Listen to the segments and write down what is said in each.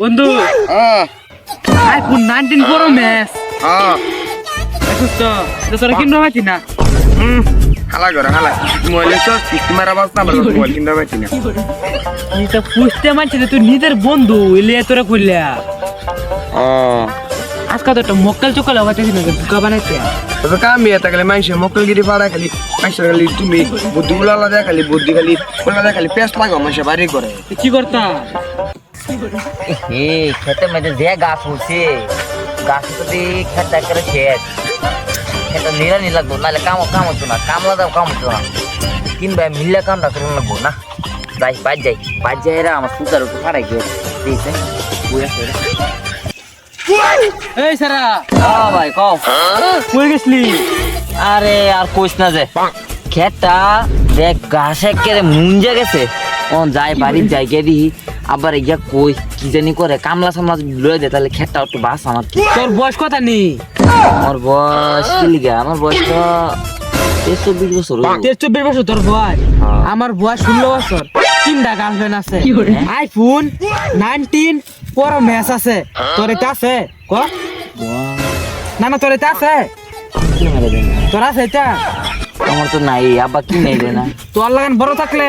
বন্ধু। হ্যাঁ। IPhone nineteen pro max হ্যাঁ। দেখুস তো তোরা কিনতে পারছি না। হুম হালা করে হালা। মোবাইলে তো কিস্তি মারা বাস না মোবাইল কিনতে পারছি না। এটা পুষতে মানছি না তুই নিজের বন্ধু এলে তোরা আজকাল তো একটা মক্কেল চোকাল হওয়াতে না বুকা বানাইতে তো কাম মানুষের পাড়া খালি মানুষের খালি তুমি বুদ্ধি গুলা আলাদা খালি বুদ্ধি খালি আলাদা খালি পেস্ট লাগো মানুষের বাড়ি করে কি করতা খেতে মধ্যে যে গাছ উঠছে গাছ যদি করে খেত খেতে নিরানি লাগবো নাহলে কাম কাম না কামলা দাও কাম হতো না। কিনবা মিললে কামটা করুন লাগবো না? যাই বাদ যাই বাদ যাই এরা আমার সুতার উপর ফাড়াই। এই সারা। ভাই কও। কই গেছলি। আরে আর কইস না যে খেতটা দেখ ঘাসে কেড়ে মুঞ্জে গেছে। ও যাই বাড়ির যাই গিয়ে দিহি আবার ইয়া কই কি জানি করে কামলা সামলা লয়ে দে তাহলে খেতটা একটু বাস আমার তোর বয়স কথা নেই আমার বয়স কি লিগা? আমার বয়স তো তেইশ চব্বিশ বছর তেইশ চব্বিশ বছর তোর বয়স? হ্যাঁ। আমার বয়স ষোলো বছর। তিনটা গার্লফ্রেন্ড আছে আইফোন নাইনটিন প্রো ম্যাক্স আছে। তোর এটা আছে? ক? না না তোর এটা আছে? তোর আছে এটা? আমার তো নাই আব্বা কি নেই না। তোর লাগান বড় থাকলে।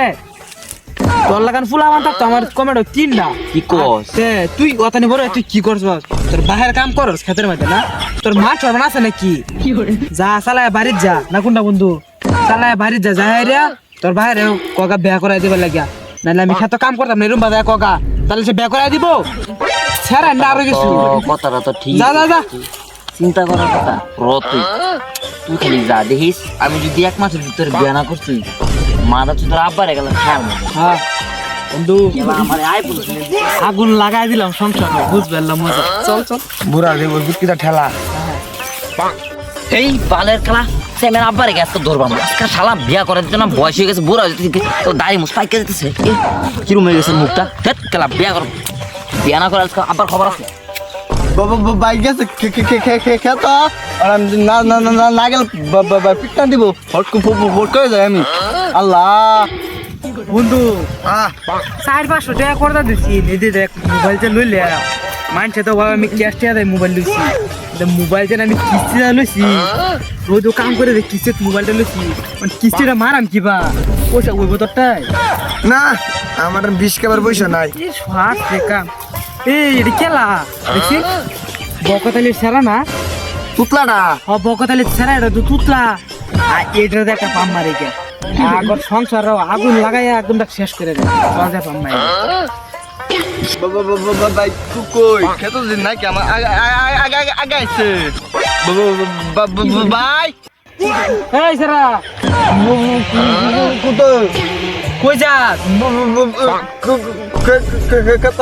তোর লাগান ফুলা মান থাকতো আমার কমেডো তিনটা। কি কস? তে তুই অতানি বড় তুই কি করছ? তোর বাহির কাম করস ক্ষেতের মধ্যে না? তোর মা চরমান আছে নাকি? যা চালায় বাড়ির যা না কোনটা বন্ধু? চালায় বাড়ির যা যা রে। তোর বাইরে কগা বিয়া করাই দিবার লাগিয়া। নাহলে আমি খেতে কাম করতাম না এরম বাজায় কগা। তাহলে সে বিয়া করাই দিব? ছেড়া না আরও কিছু। কথাটা তো ঠিক। যা যা যা। চিন্তা করার কথা। র তুই তুই খালি যা দেখিস আমি যদি এক মাসের ভিতরে বিয়া না করছি মাথা তো তোর আব্বারে গেল খেয়াল হ্যাঁ বন্ধু আগুন লাগাই দিলাম সংসার বুঝবে মজা চল চল বুড়া যে ওই বুটকিটা ঠেলা এই বালের খেলা সে আমার আব্বারে গেছে ধরবাম আজকাল শালা বিয়া করে দিতে না বয়স হয়ে গেছে বুড়া হয়ে তো দাড়ি মুখ পাইকে যেতেছে কিরম হয়ে গেছে মুখটা হেট খেলা বিয়া কর বিয়া না করে আজকে আব্বার খবর আছে বাইক গেছে খেত আর আমি না না না না না গেলে পিটটা দিব। ফট ফট করে যাই আমি। আল্লাহ। বন্ধু। আহ। চার পাঁচশো টাকা করে দিচ্ছি দিদি দেখ মোবাইল যে লইলে মানছে তো বাবা আমি ক্যাশ টাকা দেয় মোবাইল লইছি। আমি কিস্তি লইছি। রোজ কাম করে দেখ কিস্তি মোবাইলটা লইছি। মানে কিস্তিটা মারাম কিবা পয়সা ওই বোতরটাই না আমার বিশ কাবার পয়সা নাই। এই সাত কাম এই এটা খেলা দেখছি বকতালির সেরা না? পুতলাটা হ বকতালির সেরা এটা তো তুতলা আর এটাতে একটা পাম মারি গে আগর সংসার আগুন লাগাই আগুনটা শেষ করে দেয় সহজে পাম মারি বাইক কই খেত দিন নাকি আমার আগে আগে আগে আইছে বাই এই সেরা কত কই যাস কত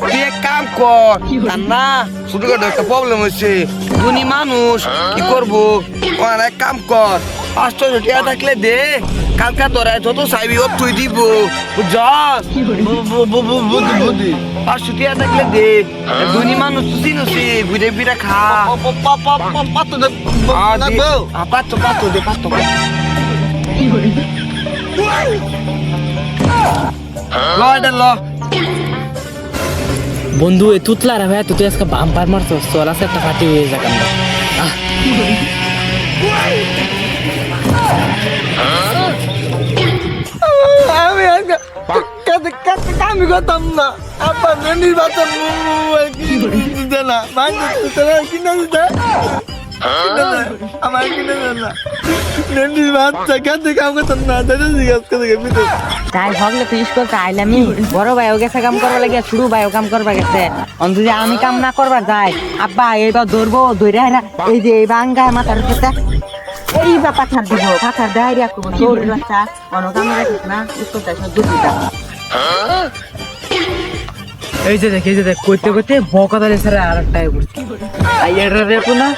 তুই এক কাম কর না ছোটখাটো একটা প্রবলেম হয়েছে। ধনী মানুষ কি করব? এক কাম কর। পাঁচশো টিয়া থাকলে দে কালকা তোরা যত চাইবি ও তুই দিব। বুঝছস? বুদ্ধি পাঁচশো টিয়া থাকলে দে। ধনী মানুষ তো চিনুছি ঘুরে ফিরে খা। পাত্র পাত্র দে পাত্র ল এটা ল। বন্ধু এ তুতলা রে ভাই তুই আজকে বাম্পার মারছ, চল আছে একটা ফাটি হয়ে যাক আমরা। আমি কাতে কাতে কামি করতাম না। আব্বা নির্বাচন দিতে না। মাইন্ড দিতে না, কিনে দিতে। আমার কিনে দেন না নেন্ডির বাচ্চা কাতে কাম করতাম না দাদা জিজ্ঞাস করে ভিতরে তাই ভাবলে তুই স্কুল আইলামি বড় ভাইও গেছে কাম লাগে করবার গেছে অন আমি কাম না করবার যাই আব্বা এইবার ধরবো ধরে এই যে এই বাঙ্গায় মাথার উপরে এইবার পাথার দিব পাথার ডায়রিয়া করব দৌড় বাচ্চা অন্য কামে রাখিস না স্কুল তাই সব দুটিটা এই যে দেখ এই যে দেখ কইতে কইতে বকাতালি স্যার আর একটা আর এটা রেপো না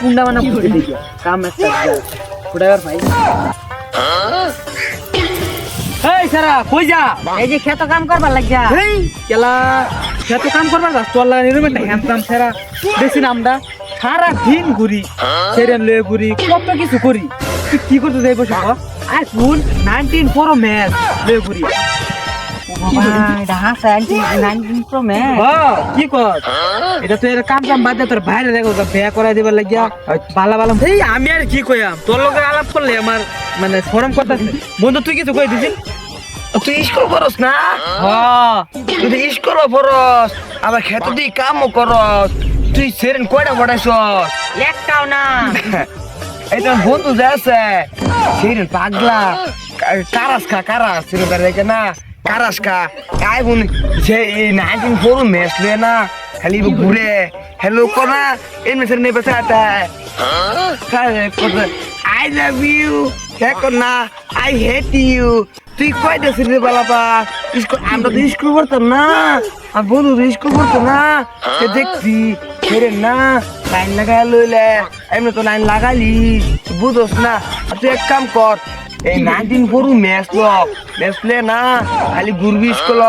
কুন্ডা বানা ফুটে দিকে কাম একটা ফুটাবার ভাই। এই সারা কই যা? এই যে খেত কাম করবার লাগিয়া। এই কেলা এত কাম করবার যাস তোর লাগা নিরুম একটা হ্যান্ডসাম সেরা। বেশি নামটা সারা দিন ঘুরি সেরেন লয়ে ঘুরি কত কিছু করি। তুই কি করতে যাই বসে আইফোন নাইনটিন প্রো ম্যাচ লয়ে ঘুরি। এটা কাম কাম বাদ তোর বাইরে দেখো বিয়া করাই দিবার লাগিয়া বালা বালা এই আমি আর কি কইয়াম তোর লগে আলাপ করলে আমার মানে শরম কথা বন্ধু তুই কিছু কই দিছিস তুই স্কুল করস না তুই স্কুল পড়স আবার খেতে তুই কামও করস তুই সেরেন কয়টা পড়াইছস একটাও না তোর বন্ধু যে আছে সেরেন পাগলা কারাস খা কারাস না কারাস খা আই বোন সে নাইনটিন ফোর ম্যাচ লে না, খালি ঘুরে হ্যালো কোনা এমনি সেরেন নেবে সাথে আই লাভ ইউ হ্যাঁ না আই হেট ইউ তুই কয়টা সিরিয়াল বালাপা? স্কুল আমরা তো স্কুল পড়তাম না। আর বন্ধু তো স্কুল পড়তো না। সে দেখছি ফেরে না লাইন লাগাই লইলে, এমনি তো লাইন লাগালি। বুঝোস না। তুই এক কাম কর এই নাইনটিন ফোর ম্যাচ ল ম্যাচ লে না, খালি গুরবিস কল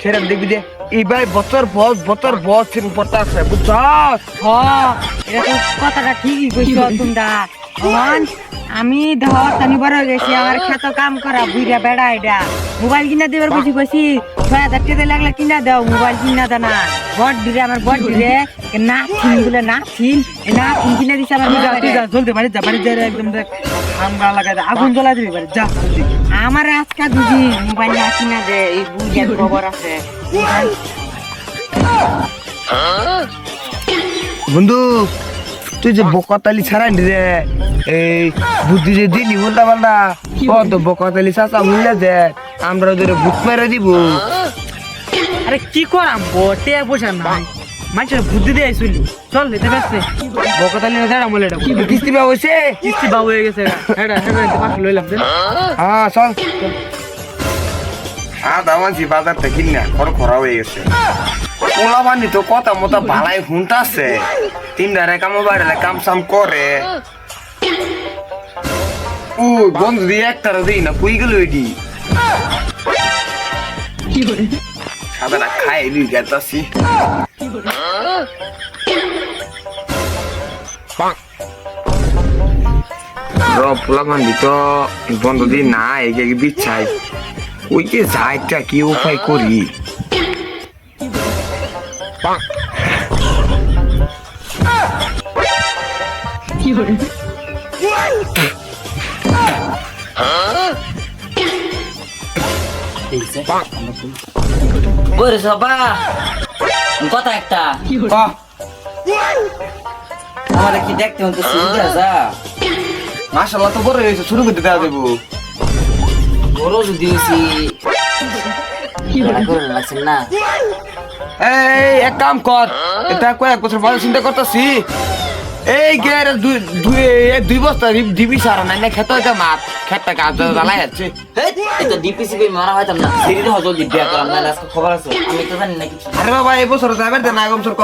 সেটা দেখবি যে এইবার বছর বস বছর বস সেরকম পড়তে আসছে বুঝছস হ এটা কথাটা ঠিকই কইছ তোমরা। এখন আমি বড় হয়ে গেছি আমার খেত কাম করা বুইরা বেড়া এটা। মোবাইল কিনা দেবার বুঝি কইছি ছয় হাজার টাকা লাগলে কিনা দাও মোবাইল কিনা দা না। বট দিলে আমার বট দিলে না থিন বলে না এ না থিন কিনা দিছে আমার। জলদি বাড়ি যা বাড়ি যা একদম দেখ হামগা লাগাই দে আগুন জ্বলাই দিবি বাড়ি যা আমার আজকা দুজি মোবাইল না কিনা দে এই বুইরা খবর আছে। বন্ধু তুই যে বকতালি ছাড়াই রে এই বুদ্ধি যে দিলি উল্টা পাল্টা কত বকতালি চাচা মিলে যে আমরা ওদের ভূত মেরে দিব। আরে কি করাম বটে বসে নাই। মানুষের বুদ্ধি দিয়ে আইসুলি। চল এতে ব্যস্ত বকতালি না বলে এটা কিস্তি বা হয়েছে কিস্তি বাবু হয়ে গেছে। এটা এটা লইলাম হ্যাঁ চল। হ্যাঁ দামানছি বাজার থেকে না খড় খরা হয়ে গেছে। পোলা বানি তো কথা মতো ভালাই হুনতাছে তিনটারে কাম বাইরে কাম সাম করে। ও বন্ধু দিয়ে একটারে দিই না, কুই গেল এটি সাদাটা খাই লুই গেতাছি। বান্দি তো বন্ধু দিই না এগে বিচ্ছাই। ওই যে যাইটা কি উপায় করি? ওরে সবা কথা একটা। আমার কি দেখতে হতো সুবিধা যা মাশাল্লাহ তো বড় হয়েছে শুরু করতে দেওয়া দেবো। বড় যদি হয়েছি করে লাগছেন না। এই এক কাম কর। এটা কয়েক বছর পরে চিন্তা করতেছি। এই গের দুই দুই বস্তা দিবি সারা নাই না খেতে হইতে মাছ খেতটা কাজ জ্বালাই যাচ্ছে এই তো ডিপিসিপি মারা হয়তাম না। সিরিজ হজল বিয়া করলাম না আজকে খবর আছে। আমি তো জানি না কিছু। আরে বাবা এই বছর যাবে না আগম সর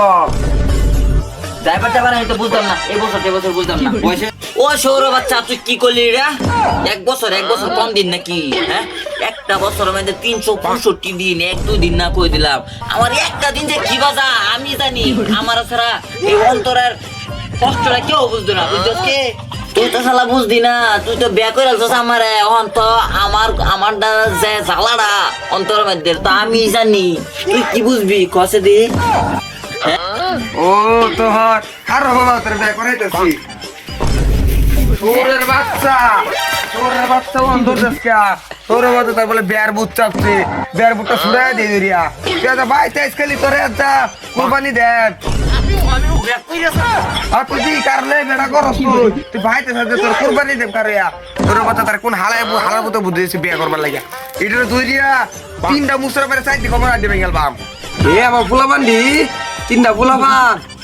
ড্রাইভার টাইভার আমি তো বুঝতাম না। এই বছর এই বছর বুঝতাম না। বয়সে ও সৌর বাচ্চা তুই কি করলি রে? এক বছর এক বছর কম দিন নাকি? হ্যাঁ? একটা বছর মধ্যে তিনশো পঁয়ষট্টি দিন, এক, দুই দিন না করে দিলাম। আমার একটা দিন যে কি বাজা, আমি জানি। আমার ছাড়া এই অন্তরের কষ্টটা কেউ বুঝতো না। বুঝছিস কে? তুই তো শালা বুঝদি না। তুই তো বিয়া করে রাখছিস আমার। এখন তো আমার আমার যে জ্বালাটা অন্তরের মধ্যে, তা আমি জানি। তুই কি বুঝবি? কষে দি? ও তো হর আর বাবা তোর বিয়ে করাইতেছি? তুই কি কোন হালায় দিয়েছে বিয়ে করবার লাগিয়া। এটা তুই তিনটা মুসরা পেরে চাইতে খবর বাম এ আমার ফুলা বান্ডি তিনটা গোলা মা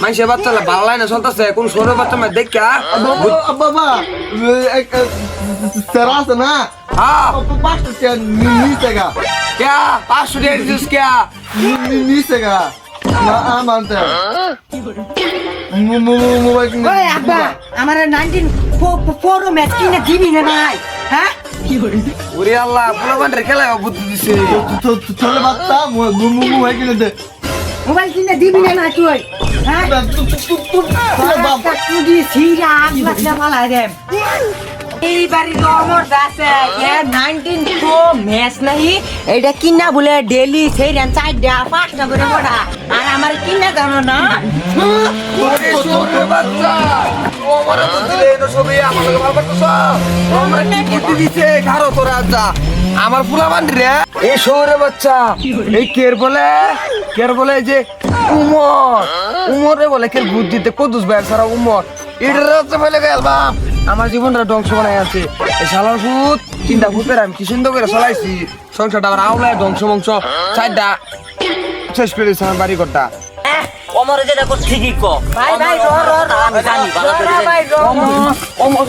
মাইসে বাচ্চা ভালো লাইনে চলতেছে কোন সৌরভ বাচ্চা মা দেখা বাবা তেরা আছে না হ্যাঁ পাঁচশো টাকা নিচে গা ক্যা পাঁচশো টাকা দিছিস ক্যা নিচে গা না মানতে মোবাইল আব্বা আমার নাইনটিন ফোর ম্যাচ কিনে দিবি না মোবাইল কিনে দিবি না না তুই? হ্যাঁ? বাচ্চা কুদি সিরা আগ রে? এই বাড়ি রমর দাসে এ 19 প্রো ম্যাচ নাই এটা কিনা বলে ডেলি সেই রেন চারটা পাঁচটা করে বড়া। আর আমার কিনা জানো না? ওরে বাচ্চা আমার বুদ্ধি রে সবই আমার ভালো করতেছ ও কি বুদ্ধি দিছে খারো তোরা যা আমার পোলাপান রে। এই শোরে বাচ্চা এই কের বলে কের বলে যে উমর উমরে বলে কের বুদ্ধিতে কদুস ভাই সারা উমর এটার রাস্তা ফেলে গেলাম আমার জীবনটা ধ্বংস বানাই আছে এই শালার ভূত চিন্তা ভূতের আমি কি সুন্দর করে চালাইছি সংসারটা আমার আওলায় ধ্বংস মংস চারটা শেষ করে আমার বাড়ি ঘরটা অমরে যেটা ঠিকই কো ভাই ভাই র র র আমি জানি ভালো করে জানি। ভাই র অমর অমর